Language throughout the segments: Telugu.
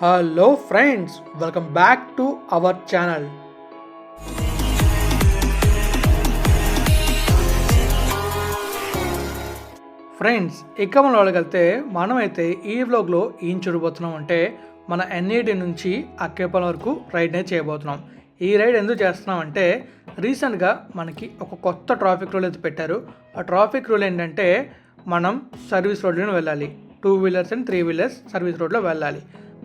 Hello friends welcome back to our channel friends ఇక మనం వాళ్ళకెళ్తే మనమైతే ఈ వ్లాగ్లో ఏం చూడబోతున్నాం అంటే మన ఎన్ఏడి నుంచి అక్కేపల్లి వరకు రైడ్నే చేయబోతున్నాం. ఈ రైడ్ ఎందుకు చేస్తున్నాం అంటే రీసెంట్గా మనకి ఒక కొత్త ట్రాఫిక్ రూల్ అయితే పెట్టారు. ఆ ట్రాఫిక్ రూల్ ఏంటంటే మనం సర్వీస్ రోడ్లో వెళ్ళాలి. Two wheelers and three wheelers service రోడ్లో వెళ్ళాలి.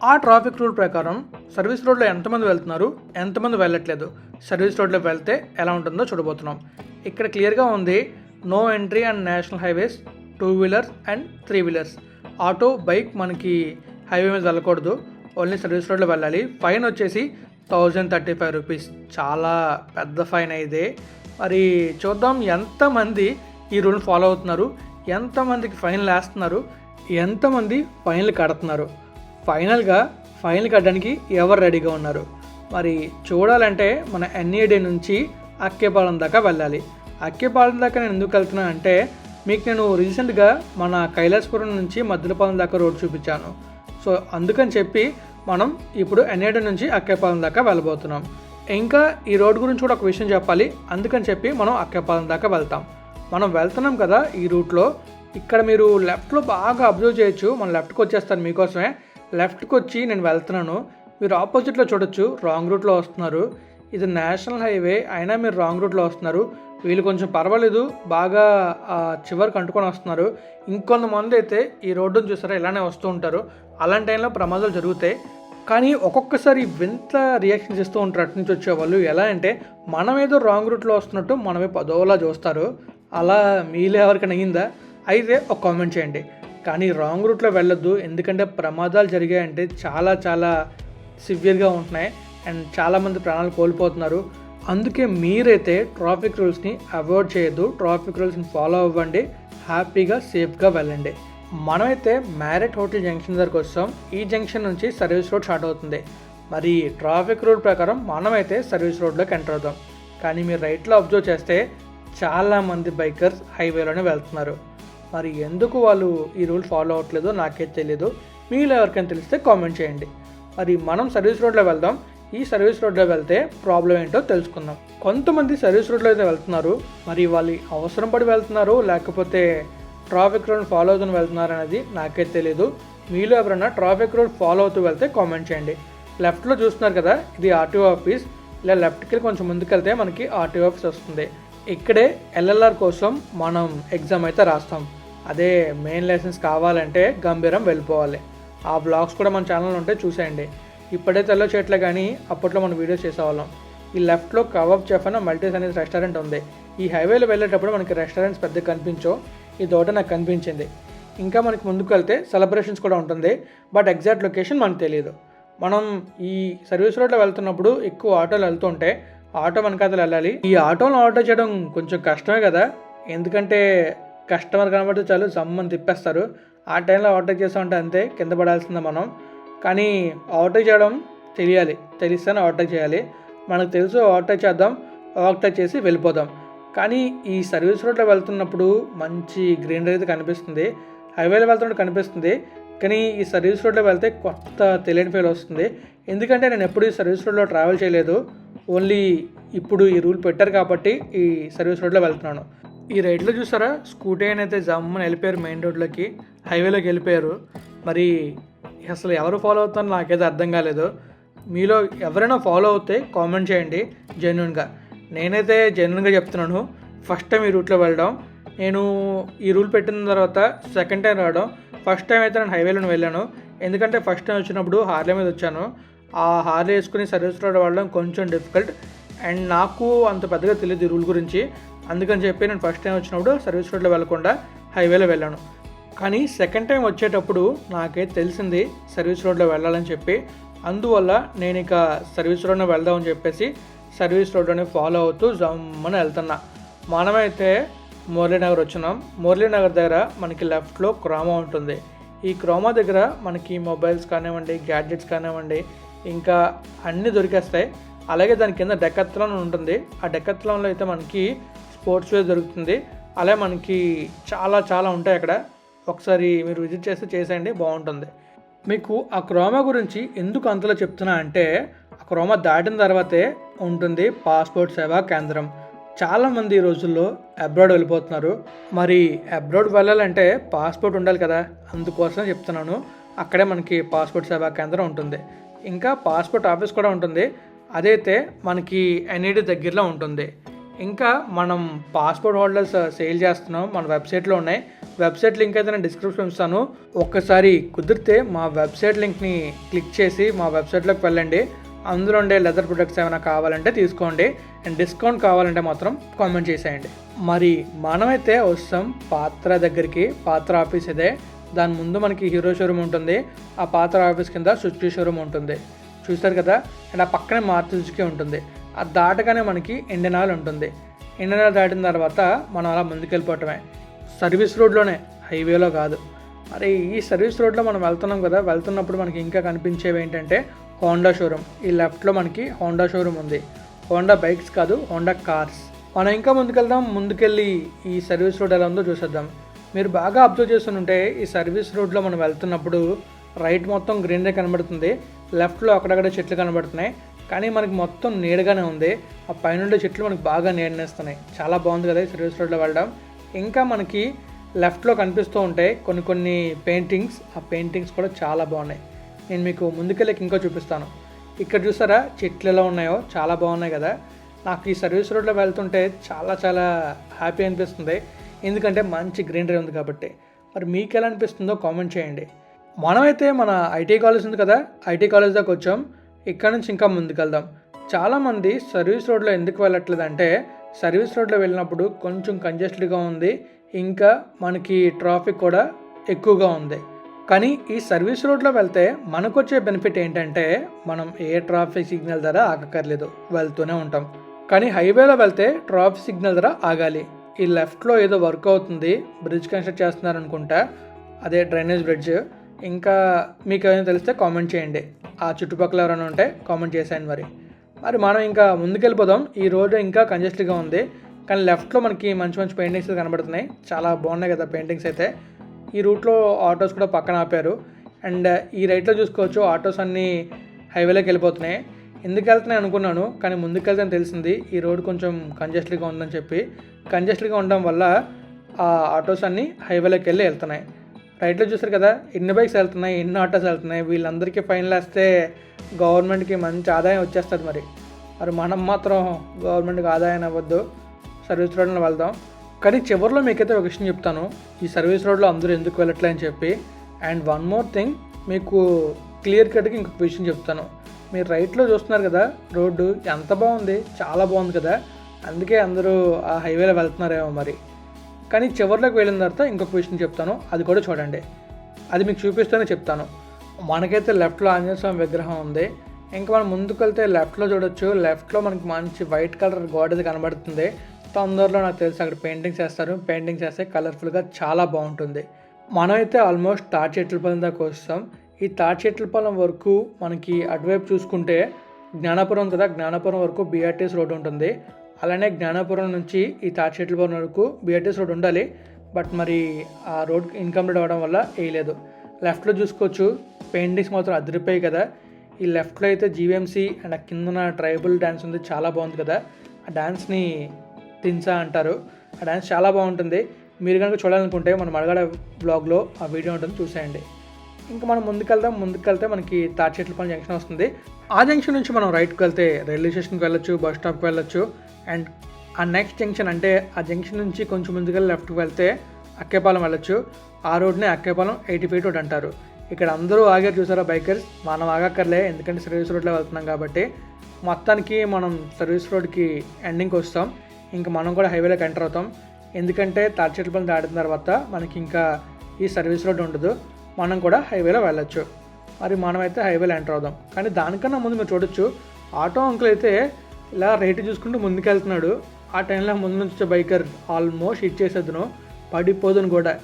ఆ ట్రాఫిక్ రూల్ ప్రకారం సర్వీస్ రోడ్లో ఎంతమంది వెళ్తున్నారు ఎంతమంది వెళ్ళట్లేదు సర్వీస్ రోడ్లో వెళ్తే ఎలా ఉంటుందో చూడబోతున్నాం. ఇక్కడ క్లియర్గా ఉంది no entry and national highways two wheelers and three wheelers. Auto bike మనకి హైవే మీద వెళ్ళకూడదు ఓన్లీ సర్వీస్ రోడ్లో వెళ్ళాలి. ఫైన్ వచ్చేసి థౌజండ్ థర్టీ ఫైవ్ రూపీస్. చాలా పెద్ద ఫైన్ అయితే. మరి చూద్దాం ఎంతమంది ఈ రూల్ ఫాలో అవుతున్నారు ఎంతమందికి ఫైన్లు వేస్తున్నారు ఎంతమంది ఫైన్లు కడుతున్నారు. ఫైనల్గా ఫైనల్ కట్టడానికి ఎవరు రెడీగా ఉన్నారు? మరి చూడాలంటే మన ఎన్ఏడి నుంచి అక్కేపాలెం దాకా వెళ్ళాలి. అక్కేపాలెం దాకా నేను ఎందుకు వెళ్తున్నా అంటే మీకు నేను రీసెంట్గా మన కైలాసపురం నుంచి మద్దిలపాలెం దాకా రోడ్ చూపించాను. సో అందుకని చెప్పి మనం ఇప్పుడు ఎన్ఏడి నుంచి అక్కేపాలెం దాకా వెళ్ళబోతున్నాం. ఇంకా ఈ రోడ్ గురించి కూడా ఒక విషయం చెప్పాలి. అందుకని చెప్పి మనం అక్కేపాలెం దాకా వెళ్తాం. మనం వెళ్తున్నాం కదా ఈ రూట్లో. ఇక్కడ మీరు లెఫ్ట్లో బాగా అబ్జర్వ్ చేయొచ్చు. మనం లెఫ్ట్కి వచ్చేస్తాను మీకోసమే. లెఫ్ట్కి వచ్చి నేను వెళ్తున్నాను. మీరు ఆపోజిట్లో చూడొచ్చు రాంగ్ రూట్లో వస్తున్నారు. ఇది నేషనల్ హైవే అయినా మీరు రాంగ్ రూట్లో వస్తున్నారు. వీళ్ళు కొంచెం పర్వాలేదు బాగా చివరికి అంటుకొని వస్తున్నారు. ఇంకొంతమంది అయితే ఈ రోడ్డును చూసారా ఇలానే వస్తూ ఉంటారు. అలాంటి టైంలో ప్రమాదాలు జరుగుతాయి. కానీ ఒక్కొక్కసారి వింత రియాక్షన్స్ ఇస్తూ ఉంటారు అటు నుంచి వచ్చేవాళ్ళు ఎలా అంటే మనం ఏదో రాంగ్ రూట్లో వస్తున్నట్టు మనమే పదోలా చూస్తారు. అలా మీలో ఎవరికైనా అయ్యిందా అయితే ఒక కామెంట్ చేయండి. కానీ రాంగ్ రూట్లో వెళ్ళొద్దు. ఎందుకంటే ప్రమాదాలు జరిగాయంటే చాలా చాలా సివియర్గా ఉంటున్నాయి. అండ్ చాలామంది ప్రాణాలు కోల్పోతున్నారు. అందుకే మీరైతే ట్రాఫిక్ రూల్స్ని అవాయిడ్ చేయొద్దు. ట్రాఫిక్ రూల్స్ని ఫాలో అవ్వండి. హ్యాపీగా సేఫ్గా వెళ్ళండి. మనమైతే మ్యారెట్ హోటల్ జంక్షన్ దగ్గరకు వస్తాం. ఈ జంక్షన్ నుంచి సర్వీస్ రోడ్ స్టార్ట్ అవుతుంది. మరి ట్రాఫిక్ రూల్ ప్రకారం మనమైతే సర్వీస్ రోడ్లోకి ఎంటర్ అవుతాం. కానీ మీరు రైట్లో అబ్జర్వ్ చేస్తే చాలామంది బైకర్స్ హైవేలోనే వెళ్తున్నారు. మరి ఎందుకు వాళ్ళు ఈ రూల్ ఫాలో అవ్వట్లేదో నాకే తెలియదు మీలో ఎవరికైనా తెలిస్తే కామెంట్ చేయండి. మరి మనం సర్వీస్ రోడ్లో వెళ్దాం. ఈ సర్వీస్ రోడ్లో వెళ్తే ప్రాబ్లం ఏంటో తెలుసుకుందాం. కొంతమంది సర్వీస్ రోడ్లో అయితే వెళ్తున్నారు. మరి వాళ్ళు అవసరం పడి వెళ్తున్నారు లేకపోతే ట్రాఫిక్ రూల్ ఫాలో అవుతూ వెళ్తున్నారు అనేది నాకే తెలియదు మీలో ఎవరైనా ట్రాఫిక్ రూల్ ఫాలో అవుతూ వెళ్తే కామెంట్ చేయండి. లెఫ్ట్లో చూస్తున్నారు కదా ఇది ఆర్టీఓ ఆఫీస్. ఇలా లెఫ్ట్కి వెళ్ళి కొంచెం ముందుకెళ్తే మనకి ఆర్టీఓ ఆఫీస్ వస్తుంది. ఇక్కడే ఎల్ఎల్ఆర్ కోసం మనం ఎగ్జామ్ అయితే రాస్తాం. అదే మెయిన్ లైసెన్స్ కావాలంటే గంభీరం వెళ్ళిపోవాలి. ఆ బ్లాగ్స్ కూడా మన ఛానల్ ఉంటే చూసేయండి. ఇప్పుడే తెల్ల చెట్ల కానీ అప్పట్లో మనం వీడియోస్ చేసేవాళ్ళం. ఈ లెఫ్ట్లో కబాబ్ చెఫ్ అన్న మల్టీస్ అనేది రెస్టారెంట్ ఉంది. ఈ హైవేలో వెళ్ళేటప్పుడు మనకి రెస్టారెంట్స్ పెద్దగా కనిపించో ఈ ఒకటి నాకు కనిపించింది. ఇంకా మనకి ముందుకు వెళ్తే సెలబ్రేషన్స్ కూడా ఉంటుంది. బట్ ఎగ్జాక్ట్ లొకేషన్ మనకు తెలియదు మనం ఈ సర్వీస్ రోడ్లో వెళ్తున్నప్పుడు ఎక్కువ ఆటోలు వెళ్తుంటే ఆటో వెనకాతలు వెళ్ళాలి. ఈ ఆటోలో ఆటో చేయడం కొంచెం కష్టమే కదా. ఎందుకంటే కస్టమర్ కనబడితే చాలు జమ్మని తిప్పేస్తారు. ఆ టైంలో ఓవర్టేక్ చేస్తూ ఉంటే అంతే కింద పడాల్సిందే మనం. కానీ ఆటో చేయడం తెలియాలి తెలిస్తేనే ఆటో చేయాలి. మనకు తెలుసు ఆటో చేద్దాం ఆటో చేసి వెళ్ళిపోదాం. కానీ ఈ సర్వీస్ రోడ్లో వెళ్తున్నప్పుడు మంచి గ్రీనరీ అయితే కనిపిస్తుంది. హైవేలో వెళ్తున్నట్టు కనిపిస్తుంది. కానీ ఈ సర్వీస్ రోడ్లో వెళ్తే కొత్త తెలియని ఫీల్ వస్తుంది. ఎందుకంటే నేను ఎప్పుడు ఈ సర్వీస్ రోడ్లో ట్రావెల్ చేయలేదు. ఓన్లీ ఇప్పుడు ఈ రూల్ పెట్టారు కాబట్టి ఈ సర్వీస్ రోడ్లో వెళ్తున్నాను. ఈ రైడ్లో చూసారా స్కూటీ అని అయితే జమ్మని వెళ్ళిపోయారు మెయిన్ రోడ్లోకి హైవేలోకి వెళ్ళిపోయారు. మరి అసలు ఎవరు ఫాలో అవుతారో నాకైతే అర్థం కాలేదు. మీలో ఎవరైనా ఫాలో అవుతే కామెంట్ చేయండి జెన్యున్గా నేనైతే జెన్యున్గా చెప్తున్నాను ఫస్ట్ టైం ఈ రూట్లో వెళ్ళడం. నేను ఈ రూల్ పెట్టిన తర్వాత సెకండ్ టైం రావడం. ఫస్ట్ టైం అయితే నేను హైవేలో వెళ్ళాను. ఎందుకంటే ఫస్ట్ టైం వచ్చినప్పుడు హార్లే మీద వచ్చాను. ఆ హార్లే వేసుకుని సర్వీస్ రోడ్ వెళ్ళడం కొంచెం డిఫికల్ట్ అండ్ నాకు అంత పెద్దగా తెలియదు ఈ రూల్ గురించి. అందుకని చెప్పి నేను ఫస్ట్ టైం వచ్చినప్పుడు సర్వీస్ రోడ్లో వెళ్ళకుండా హైవేలో వెళ్ళాను. కానీ సెకండ్ టైం వచ్చేటప్పుడు నాకైతే తెలిసింది సర్వీస్ రోడ్లో వెళ్ళాలని చెప్పి. అందువల్ల నేను ఇక సర్వీస్ రోడ్లో వెళ్దామని చెప్పేసి సర్వీస్ రోడ్లోనే ఫాలో అవుతూ జమ్మని వెళ్తున్నా. మనమైతే మురళీనగర్ వచ్చినాం. మురళీనగర్ దగ్గర మనకి లెఫ్ట్లో క్రోమా ఉంటుంది. ఈ క్రోమా దగ్గర మనకి మొబైల్స్ కానివ్వండి గ్యాడ్జెట్స్ కానివ్వండి ఇంకా అన్నీ దొరికేస్తాయి. అలాగే దాని కింద డెకత్లాన్ ఉంటుంది. ఆ డెకత్లాన్లో అయితే మనకి స్పోర్ట్స్ వేర్ దొరుకుతుంది. అలాగే మనకి చాలా చాలా ఉంటాయి అక్కడ. ఒకసారి మీరు విజిట్ చేస్తే చేసేయండి బాగుంటుంది. మీకు ఆ క్రోమా గురించి ఎందుకు అంతలో చెప్తున్నా అంటే ఆ క్రోమా దాటిన తర్వాతే ఉంటుంది పాస్పోర్ట్ సేవా కేంద్రం. చాలామంది ఈ రోజుల్లో అబ్రాడ్ వెళ్ళిపోతున్నారు. మరి అబ్రాడ్ వెళ్ళాలంటే పాస్పోర్ట్ ఉండాలి కదా. అందుకోసం చెప్తున్నాను. అక్కడే మనకి పాస్పోర్ట్ సేవా కేంద్రం ఉంటుంది. ఇంకా పాస్పోర్ట్ ఆఫీస్ కూడా ఉంటుంది. అదైతే మనకి ఎన్ఈడి దగ్గరలో ఉంటుంది. ఇంకా మనం పాస్పోర్ట్ హోల్డర్స్ uh, సేల్ చేస్తున్నాం. మన వెబ్సైట్లో ఉన్నాయి. వెబ్సైట్ లింక్ అయితే నేను డిస్క్రిప్షన్ ఇస్తాను. ఒక్కసారి కుదిరితే మా వెబ్సైట్ లింక్ని క్లిక్ చేసి మా వెబ్సైట్లోకి వెళ్ళండి. అందులో ఉండే లెదర్ ప్రొడక్ట్స్ ఏమైనా కావాలంటే తీసుకోండి. అండ్ డిస్కౌంట్ కావాలంటే మాత్రం కామెంట్ చేసేయండి. మరి మనమైతే వస్తాం పాత్ర దగ్గరికి. పాత్ర ఆఫీస్ ఇదే. దాని ముందు మనకి హీరో షోరూమ్ ఉంటుంది. ఆ పాత్ర ఆఫీస్ కింద సుజుకి షోరూమ్ ఉంటుంది. చూస్తారు కదా? అండ్ ఆ పక్కనే మారుతి ఉంటుంది. ఆ దాటగానే మనకి ఇండియన్ ఆయిల్ ఉంటుంది. ఇండియన్ ఆయిల్ దాటిన తర్వాత మనం అలా ముందుకెళ్ళిపోవటమే. సర్వీస్ రోడ్లోనే హైవేలో కాదు. మరి ఈ సర్వీస్ రోడ్లో మనం వెళ్తున్నాం కదా? వెళ్తున్నప్పుడు మనకి ఇంకా కనిపించేవి ఏంటంటే హోండా షోరూమ్. ఈ లెఫ్ట్లో మనకి హోండా షోరూమ్ ఉంది. హోండా బైక్స్ కాదు హోండా కార్స్. మనం ఇంకా ముందుకెళ్దాం. ముందుకెళ్ళి ఈ సర్వీస్ రోడ్ ఎలా ఉందో చూసేద్దాం. మీరు బాగా అబ్జర్వ్ చేస్తుంటే ఈ సర్వీస్ రోడ్లో మనం వెళ్తున్నప్పుడు రైట్ మొత్తం గ్రీనరీ కనబడుతుంది. లెఫ్ట్లో అక్కడక్కడ చెట్లు కనబడుతున్నాయి. కానీ మనకి మొత్తం నీడగానే ఉంది. ఆ పైన చెట్లు మనకి బాగా నీడనేస్తున్నాయి. చాలా బాగుంది కదా సర్వీస్ రోడ్లో వెళ్ళడం. ఇంకా మనకి లెఫ్ట్లో కనిపిస్తూ ఉంటాయి కొన్ని కొన్ని పెయింటింగ్స్. ఆ పెయింటింగ్స్ కూడా చాలా బాగున్నాయి. నేను మీకు ముందుకెళ్ళకి ఇంకో చూపిస్తాను. ఇక్కడ చూసారా? చెట్లు ఎలా ఉన్నాయో? చాలా బాగున్నాయి కదా. నాకు ఈ సర్వీస్ రోడ్లో వెళ్తుంటే చాలా చాలా హ్యాపీ అనిపిస్తుంది. ఎందుకంటే మంచి గ్రీనరీ ఉంది కాబట్టి. మరి మీకు ఎలా అనిపిస్తుందో కామెంట్ చేయండి. మనమైతే మన ఐటీ కాలేజ్ ఉంది కదా ఐటీ కాలేజ్ దాకా వచ్చాం. ఇక్కడ నుంచి ఇంకా ముందుకెళ్దాం. చాలామంది సర్వీస్ రోడ్లో ఎందుకు వెళ్ళట్లేదు అంటే సర్వీస్ రోడ్లో వెళ్ళినప్పుడు కొంచెం కంజెస్టెడ్గా ఉంది. ఇంకా మనకి ట్రాఫిక్ కూడా ఎక్కువగా ఉంది. కానీ ఈ సర్వీస్ రోడ్లో వెళ్తే మనకు వచ్చే బెనిఫిట్ ఏంటంటే మనం ఏ ట్రాఫిక్ సిగ్నల్ ధర ఆగక్కర్లేదు వెళ్తూనే ఉంటాం. కానీ హైవేలో వెళ్తే ట్రాఫిక్ సిగ్నల్ ధర ఆగాలి. ఈ లెఫ్ట్లో ఏదో వర్క్ అవుతుంది బ్రిడ్జ్ కన్స్ట్రక్ట్ చేస్తున్నారు అనుకుంటా అదే డ్రైనేజ్ బ్రిడ్జ్. ఇంకా మీకు ఏమైనా తెలిస్తే కామెంట్ చేయండి. ఆ చుట్టుపక్కల ఎవరైనా ఉంటే కామెంట్ చేసేయండి మరి. మరి మనం ఇంకా ముందుకెళ్ళిపోదాం. ఈ రోజు ఇంకా కంజెస్ట్గా ఉంది. కానీ లెఫ్ట్లో మనకి మంచి మంచి పెయింటింగ్స్ కనబడుతున్నాయి. చాలా బాగున్నాయి కదా పెయింటింగ్స్ అయితే. ఈ రూట్లో ఆటోస్ కూడా పక్కన ఆపారు. అండ్ ఈ రైట్లో చూసుకోవచ్చు ఆటోస్ అన్నీ హైవేలోకి వెళ్ళిపోతున్నాయి. ఎందుకు వెళ్తున్నాయి అనుకున్నాను. కానీ ముందుకు వెళ్తాను తెలిసింది. ఈ రోడ్ కొంచెం కంజెస్ట్గా ఉందని చెప్పి. కంజెస్టెడ్గా ఉండడం వల్ల ఆ ఆటోస్ అన్నీ హైవేలోకి వెళ్ళి వెళ్తున్నాయి. రైట్లో చూసారు కదా? ఎన్ని బైక్స్ వెళ్తున్నాయి ఎన్ని ఆటోస్ వెళ్తున్నాయి వీళ్ళందరికీ ఫైన్లు వేస్తే గవర్నమెంట్కి మంచి ఆదాయం వచ్చేస్తుంది మరి. మరి మనం మాత్రం గవర్నమెంట్కి ఆదాయం అవ్వద్దు. సర్వీస్ రోడ్లో వెళ్దాం. కానీ చివరిలో మీకైతే ఒక విషయం చెప్తాను. ఈ సర్వీస్ రోడ్లో అందరూ ఎందుకు వెళ్ళట్లే అని చెప్పి. అండ్ వన్ మోర్ థింగ్ మీకు క్లియర్ కట్గా ఇంకొక విషయం చెప్తాను. మీరు రైట్లో చూస్తున్నారు కదా రోడ్డు ఎంత బాగుంది చాలా బాగుంది కదా. అందుకే అందరూ ఆ హైవేలో వెళ్తున్నారేమో మరి. కానీ చివరిలోకి వెళ్ళిన తర్వాత ఇంకొక విషయం చెప్తాను. అది కూడా చూడండి. అది మీకు చూపిస్తూనే చెప్తాను. మనకైతే లెఫ్ట్లో ఆంజనేయ స్వామి విగ్రహం ఉంది. ఇంకా మనం ముందుకెళ్తే లెఫ్ట్లో చూడొచ్చు. లెఫ్ట్లో మనకి మంచి వైట్ కలర్ గోడది కనబడుతుంది. తొందరలో నాకు తెలిసి అక్కడ పెయింటింగ్స్ వేస్తారు పెయింటింగ్స్ వేస్తే కలర్ఫుల్గా చాలా బాగుంటుంది. మనమైతే ఆల్మోస్ట్ తాటి పొలం దాకా వస్తాం. ఈ తాటి పొలం వరకు మనకి అటువైపు చూసుకుంటే జ్ఞానపురం కదా. జ్ఞానపురం వరకు బీఆర్టీఎస్ రోడ్ ఉంటుంది. అలానే జ్ఞానాపురం నుంచి ఈ తాటి చెట్లపాలెం వరకు బిఆర్టీఎస్ రోడ్ ఉండాలి. బట్ మరి ఆ రోడ్ ఇన్కంప్లీట్ అవ్వడం వల్ల వేయలేదు. లెఫ్ట్లో చూసుకోవచ్చు పెయింటింగ్స్ మాత్రం అదిరిపోయాయి కదా. ఈ లెఫ్ట్లో అయితే జీవీఎంసీ అండ్ ఆ కిందన ట్రైబల్ డ్యాన్స్ ఉంది చాలా బాగుంది కదా. ఆ డ్యాన్స్ని తిన్సా అంటారు. ఆ డ్యాన్స్ చాలా బాగుంటుంది. మీరు కనుక చూడాలనుకుంటే మన మడగడ బ్లాగ్లో ఆ వీడియో ఉంటుంది చూసేయండి. ఇంకా మనం ముందుకెళ్దాం ముందుకెళ్తే మనకి తాడిచెట్లపల్లి జంక్షన్ వస్తుంది. ఆ జంక్షన్ నుంచి మనం రైట్కి వెళ్తే రైల్వే స్టేషన్కి వెళ్ళొచ్చు బస్ స్టాప్కి వెళ్ళొచ్చు. అండ్ ఆ నెక్స్ట్ జంక్షన్ అంటే ఆ జంక్షన్ నుంచి కొంచెం ముందుకెళ్ళి లెఫ్ట్కి వెళ్తే అక్కేపాలెం వెళ్ళొచ్చు. ఆ రోడ్నే అక్కేపాలెం ఎయిటీ ఫీట్ రోడ్ అంటారు. ఇక్కడ అందరూ ఆగారు చూసారా బైకర్స్ మనం ఆగక్కర్లే ఎందుకంటే సర్వీస్ రోడ్లో వెళ్తున్నాం కాబట్టి. మొత్తానికి మనం సర్వీస్ రోడ్కి ఎండింగ్కి వస్తాం. ఇంకా మనం కూడా హైవేలోకి ఎంటర్ అవుతాం. ఎందుకంటే తాడిచెట్లపల్లి దాటిన తర్వాత మనకి ఇంకా ఈ సర్వీస్ రోడ్ ఉండదు. మనం కూడా హైవేలో వెళ్ళొచ్చు. మరి మనమైతే హైవేలో ఎంటర్ అవుదాం. కానీ దానికన్నా ముందు మీరు చూడొచ్చు ఆటో అంకుల్ అయితే ఇలా రేటు చూసుకుంటూ ముందుకెళ్తున్నాడు. ఆ టైంలో ముందు నుంచి వచ్చే బైకర్ ఆల్మోస్ట్ ఇచ్చేసేద్దును. పడిపోదును కూడా.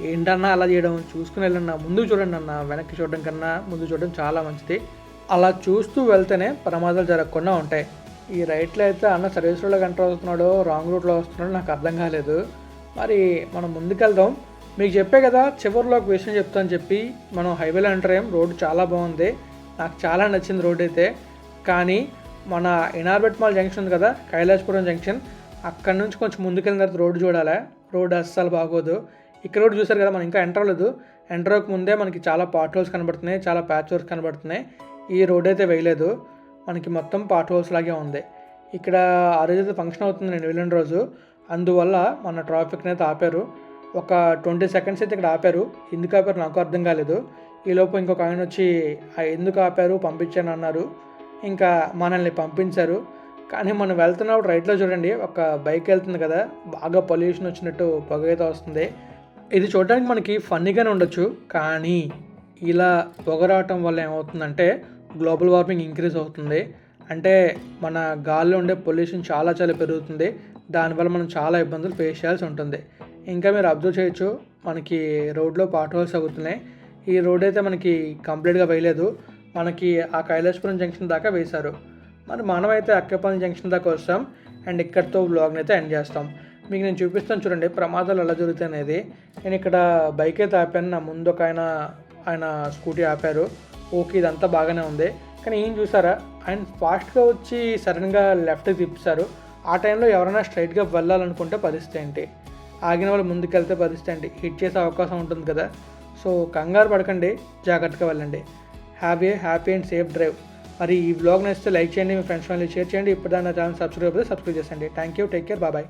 ఏంటన్నా అలా చేయడం? చూసుకుని వెళ్ళండి ముందు చూడండి అన్న. వెనక్కి చూడడం కన్నా ముందు చూడడం చాలా మంచిది. అలా చూస్తూ వెళ్తేనే ప్రమాదాలు జరగకుండా ఉంటాయి. ఈ రైట్లో అయితే అన్న సర్వీస్ రోడ్లో ఎంటర్ అవుతున్నాడో రాంగ్ రూట్లో వస్తున్నాడో నాకు అర్థం కాలేదు. మరి మనం ముందుకెళ్దాం. మీకు చెప్పే కదా చివరిలో ఒక విషయం చెప్తాను చెప్పి మనం హైవేలో ఎంటర్ అయ్యాం. రోడ్డు చాలా బాగుంది. నాకు చాలా నచ్చింది రోడ్ అయితే. కానీ మన ఇనార్బెట్ మాల్ జంక్షన్ ఉంది కదా కైలాసపురం జంక్షన్ అక్కడ నుంచి కొంచెం ముందుకెళ్ళిన తర్వాత రోడ్డు చూడాలి. రోడ్డు అస్సలు బాగోదు. ఇక్కడ రోడ్డు చూసారు కదా మనం ఇంకా ఎంటర్ అవ్వలేదు. ఎంటర్ అవ్వక ముందే మనకి చాలా పాట్ హోల్స్ కనబడుతున్నాయి చాలా ప్యాచ్ వర్క్స్ కనబడుతున్నాయి. ఈ రోడ్ అయితే వేయలేదు. మనకి మొత్తం పాట్ హోల్స్ లాగే ఉంది. ఇక్కడ ఆ రోజు అయితే ఫంక్షన్ అవుతుంది నేను వెళ్ళిన రోజు. అందువల్ల మన ట్రాఫిక్ని అయితే ఆపారు. ఒక ట్వంటీ సెకండ్స్ అయితే ఇక్కడ ఆపారు. ఎందుకు ఆపారు నాకు అర్థం కాలేదు. ఈలోపు ఇంకొక ఆయన వచ్చి ఎందుకు ఆపారు? పంపించాను అన్నారు. ఇంకా మనల్ని పంపించారు. కానీ మనం వెళ్తున్నప్పుడు రైట్లో చూడండి ఒక బైక్ వెళ్తుంది కదా బాగా పొల్యూషన్ వచ్చినట్టు పొగ అయితే వస్తుంది. ఇది చూడడానికి మనకి ఫన్నీగానే ఉండొచ్చు. కానీ ఇలా పొగ రావటం వల్ల ఏమవుతుందంటే గ్లోబల్ వార్మింగ్ ఇంక్రీజ్ అవుతుంది. అంటే మన గాల్లో ఉండే పొల్యూషన్ చాలా చాలా పెరుగుతుంది. దానివల్ల మనం చాలా ఇబ్బందులు ఫేస్ చేయాల్సి ఉంటుంది. ఇంకా మీరు అబ్జర్వ్ చేయొచ్చు మనకి రోడ్లో పాట్ హోల్స్ అవుతున్నాయి ఈ రోడ్ అయితే మనకి కంప్లీట్గా వేయలేదు. మనకి ఆ కైలాసపురం జంక్షన్ దాకా వేశారు. మరి మనమైతే అక్కపల్లి జంక్షన్ దాకా వస్తాం. అండ్ ఇక్కడితో వ్లాగ్ని అయితే ఎండ్ చేస్తాం. మీకు నేను చూపిస్తాను చూడండి ప్రమాదాలు ఎలా జరుగుతాయి అనేది. నేను ఇక్కడ బైక్ అయితే ఆపాను. నా ముందు ఒక ఆయన ఆయన స్కూటీ ఆపారు. ఓకే ఇదంతా బాగానే ఉంది. కానీ ఏం చూసారా? ఆయన ఫాస్ట్గా వచ్చి సడన్గా లెఫ్ట్ తిప్పారు ఆ టైంలో ఎవరైనా స్ట్రైట్గా వెళ్ళాలనుకుంటే పరిస్థితి ఏంటి? ఆగిన వాళ్ళు ముందుకెళ్తే పరిస్థితి ఏంటి? హిట్ చేసే అవకాశం ఉంటుంది కదా. సో కంగారు పడకండి. జాగ్రత్తగా వెళ్ళండి. Have a happy and safe drive మరి ఈ బ్లాగ్ నచ్చితే లైక్ చేయండి. మీ ఫ్రెండ్స్ ఫ్యామిలీ షేర్ చేయండి. ఇప్పుడు దాన్ని ఛానల్ సబ్స్క్రైబ్ అయితే సబ్స్క్రైబ్ చేయండి thank you take care bye